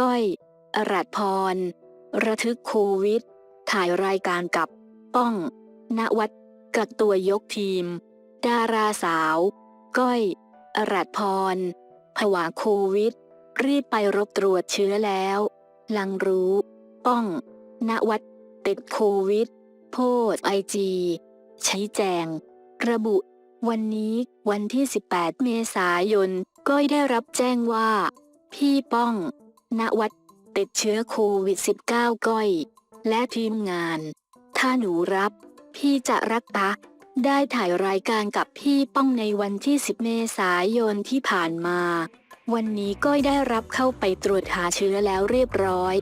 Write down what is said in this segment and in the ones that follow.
ก้อย อรัตพร ระทึกโควิด ถ่ายรายการกับ ป้อง ณวัดกักตัวยกทีม ดาราสาว ก้อย อรัตพร ผวาโควิด รีบไปรบตรวจเชื้อแล้ว ลังรู้ ป้อง ณวัดติดโควิด โพสไอจีชี้แจง ระบุ วันนี้วันที่ 18 เมษายน ก้อยได้รับแจ้งว่า พี่ป้อง ณวัดติดเชื้อโควิด -19 ก้อย และทีมงาน ถ้าหนูรับ พี่จะรักตักได้ถ่ายรายการกับพี่ป้องในวันที่ 10 เมษายนที่ผ่านมา วันนี้ก้อยได้รับเข้าไปตรวจหาเชื้อแล้วเรียบร้อย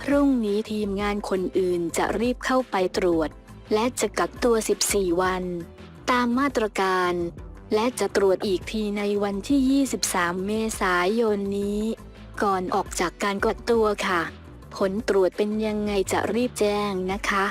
พรุ่งนี้ทีมงานคนอื่นจะรีบเข้าไปตรวจ และจะกักตัว 14 วัน ตามมาตรการ และจะตรวจอีกทีในวันที่ 23 เมษายนนี้ ก่อนออกจากการกักตัวค่ะ ผลตรวจเป็นยังไงจะรีบแจ้งนะคะ